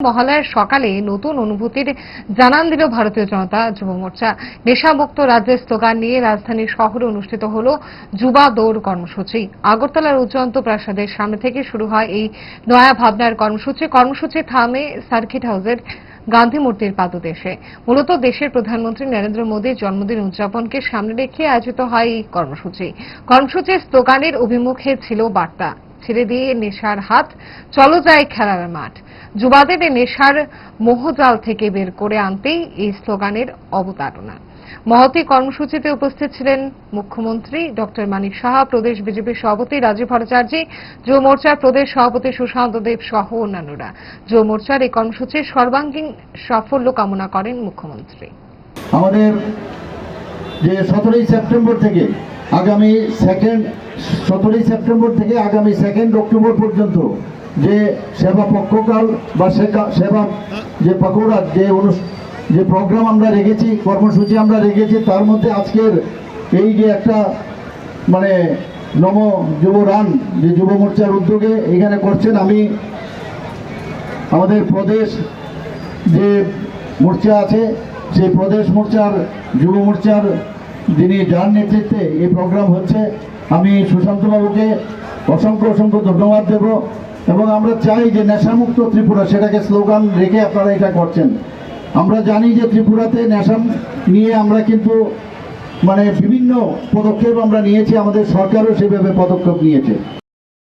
মহালয়ার সকালে নতুন অনুভূতির জানান দিল ভারতীয় জনতা যুব মোর্চা। নেশামুক্ত রাজ্যের স্লোগান নিয়ে রাজধানীর শহরে অনুষ্ঠিত হল যুবা দৌড় কর্মসূচি। আগরতলার উজ্জয়ন্ত প্রাসাদের সামনে থেকে শুরু হয় এই নয়া ভাবনার কর্মসূচি। কর্মসূচি থামে সার্কিট হাউসের গান্ধী মূর্তির পাদদেশে। মূলত দেশের প্রধানমন্ত্রী নরেন্দ্র মোদীর জন্মদিন উদযাপনকে সামনে রেখে আয়োজিত হয় এই কর্মসূচি। কর্মসূচির স্লোগানের অভিমুখে ছিল বার্তা। ছেড়ে দিয়ে নেশার হাত, চলো যায় খেলার মাঠ। যুবাদের নেশার মোহজাল থেকে বের করে আনতেই এই স্লোগানের অবতারণা। মহতী কর্মসূচিতে উপস্থিত ছিলেন মুখ্যমন্ত্রী ডক্টর মানিক সাহা, প্রদেশ বিজেপির সভাপতি রাজীব ভট্টাচার্য, যুব মোর্চার প্রদেশ সভাপতি সুশান্ত দেব সহ অন্যান্যরা। যুব মোর্চার এই কর্মসূচির সর্বাঙ্গীন সাফল্য কামনা করেন মুখ্যমন্ত্রী। আমাদের যে সতেরোই সেপ্টেম্বর থেকে আগামী সেকেন্ড সতেরোই সেপ্টেম্বর থেকে আগামী সেকেন্ড অক্টোবর পর্যন্ত যে সেবা পক্ষকাল বা সেবা যে পকৌড়া, যে অনুষ- যে প্রোগ্রাম আমরা রেখেছি, কর্মসূচি আমরা রেখেছি, তার মধ্যে আজকের এই যে একটা মানে নম যুব রান, যে যুব মোর্চার উদ্যোগে এখানে করছেন আমি, আমাদের প্রদেশ যে মোর্চা আছে, সেই প্রদেশ মোর্চার, যুব মোর্চার যিনি যার নেতৃত্বে এই প্রোগ্রাম হচ্ছে, আমি সুশান্তবাবুকে অসংখ্য অসংখ্য ধন্যবাদ দেব। এবং আমরা চাই যে নেশামুক্ত ত্রিপুরা, সেটাকে স্লোগান রেখে আপনারা এটা করছেন। আমরা জানি যে ত্রিপুরাতে নেশা নিয়ে আমরা কিন্তু মানে বিভিন্ন পদক্ষেপ আমরা নিয়েছি, আমাদের সরকারও সেভাবে পদক্ষেপ নিয়েছে।